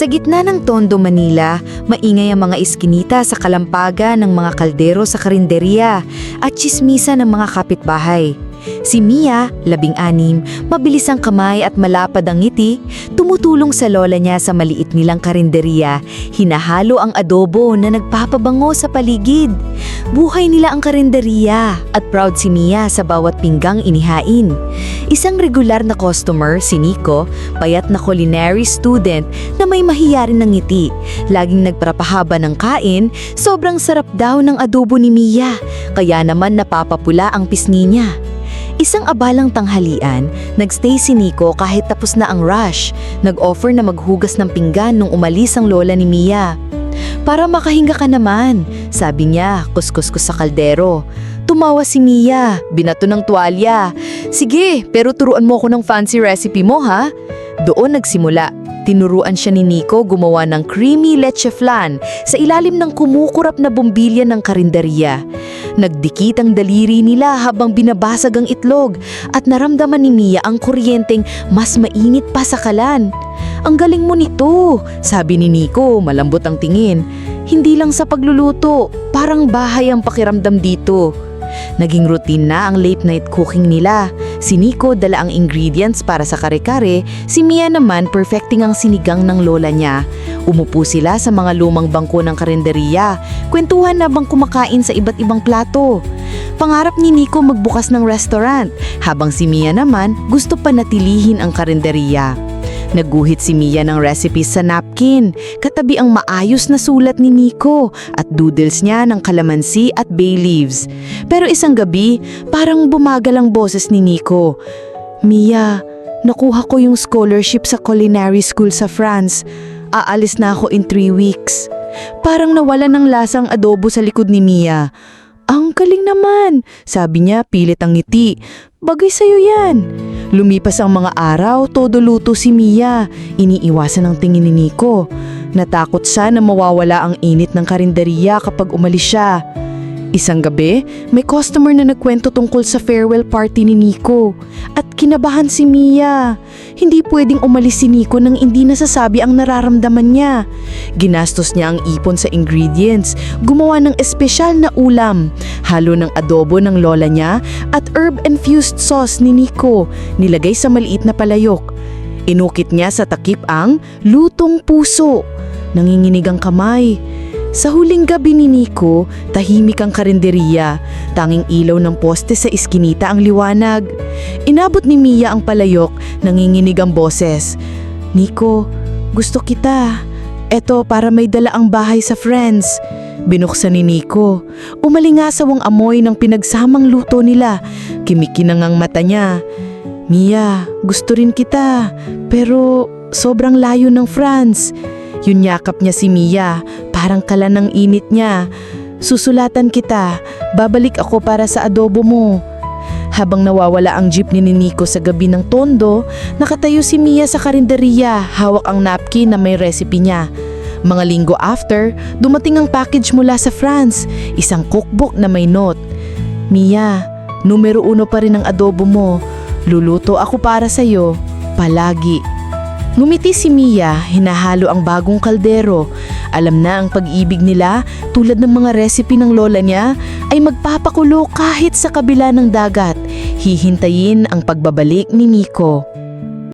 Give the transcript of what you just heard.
Sa gitna ng Tondo, Manila, maingay ang mga iskinita sa kalampagan ng mga kaldero sa karinderya at chismisa ng mga kapitbahay. Si Mia, labing anim, mabilis ang kamay at malapad ang ngiti, tumutulong sa lola niya sa maliit nilang karinderya, hinahalo ang adobo na nagpapabango sa paligid. Buhay nila ang karinderya at proud si Mia sa bawat pinggang inihain. Isang regular na customer, si Nico, payat na culinary student na may mahiyarin ng ngiti. Laging nagprapahaba ng kain, sobrang sarap daw ng adobo ni Mia, kaya naman napapapula ang pisngi niya. Isang abalang tanghalian, nagstay si Nico kahit tapos na ang rush. Nag-offer na maghugas ng pinggan nung umalis ang lola ni Mia. Para makahinga ka naman, sabi niya, kuskus-kus sa kaldero. Tumawa si Mia, binato ng tuwalya. Sige, pero turuan mo ako ng fancy recipe mo ha? Doon nagsimula. Tinuruan siya ni Nico gumawa ng creamy leche flan sa ilalim ng kumukurap na bombilya ng karinderya. Nagdikit ang daliri nila habang binabasag ang itlog at naramdaman ni Mia ang kuryenteng mas mainit pa sa kalan. Ang galing mo nito, sabi ni Nico, malambot ang tingin. Hindi lang sa pagluluto, parang bahay ang pakiramdam dito. Naging routine na ang late night cooking nila. Si Nico dala ang ingredients para sa kare-kare, si Mia naman perfecting ang sinigang ng lola niya. Umupo sila sa mga lumang bangko ng karenderiya, kwentuhan na bang kumakain sa iba't ibang plato. Pangarap ni Nico magbukas ng restaurant, habang si Mia naman gusto pa natilihin ang karenderiya. Naguhit si Mia ng recipes sa napkin, katabi ang maayos na sulat ni Nico at doodles niya ng kalamansi at bay leaves. Pero isang gabi, parang bumagal ang boses ni Nico. Mia, nakuha ko yung scholarship sa culinary school sa France. Aalis na ako in three weeks. Parang nawala ng lasang adobo sa likod ni Mia. Ang galing naman, sabi niya pilit ang ngiti. Bagay sa'yo yan. Lumipas ang mga araw, todo luto si Mia. Iniiwasan ang tingin ni Nico. Natakot siya na mawawala ang init ng karinderiya kapag umalis siya. Isang gabi, may customer na nagkwento tungkol sa farewell party ni Nico. At kinabahan si Mia. Hindi pwedeng umalis si Nico nang hindi nasasabi ang nararamdaman niya. Ginastos niya ang ipon sa ingredients, gumawa ng espesyal na ulam, halo ng adobo ng lola niya at herb-infused sauce ni Nico, nilagay sa maliit na palayok. Inukit niya sa takip ang lutong puso. Nanginginig ang kamay. Sa huling gabi ni Nico, tahimik ang karinderiya. Tanging ilaw ng poste sa iskinita ang liwanag. Inabot ni Mia ang palayok, nanginginig ang boses. Nico, gusto kita. Eto para may dala ang bahay sa friends. Binuksan ni Nico. Umalingasaw ang amoy ng pinagsamang luto nila. Kimikinang ang mata niya. Mia, gusto rin kita. Pero sobrang layo ng France. Yun yakap niya si Mia, parang kala ng init niya. Susulatan kita, babalik ako para sa adobo mo. Habang nawawala ang jeepney ni Nico sa gabi ng tondo, nakatayo si Mia sa karinderiya, hawak ang napkin na may recipe niya. Mga linggo after, dumating ang package mula sa France, isang cookbook na may note. Mia, numero uno pa rin ang adobo mo. Luluto ako para sa'yo, palagi. Ngumiti si Mia, hinahalo ang bagong kaldero. Alam na ang pag-ibig nila, tulad ng mga recipe ng lola niya, ay magpapakulo kahit sa kabila ng dagat. Hihintayin ang pagbabalik ni Nico.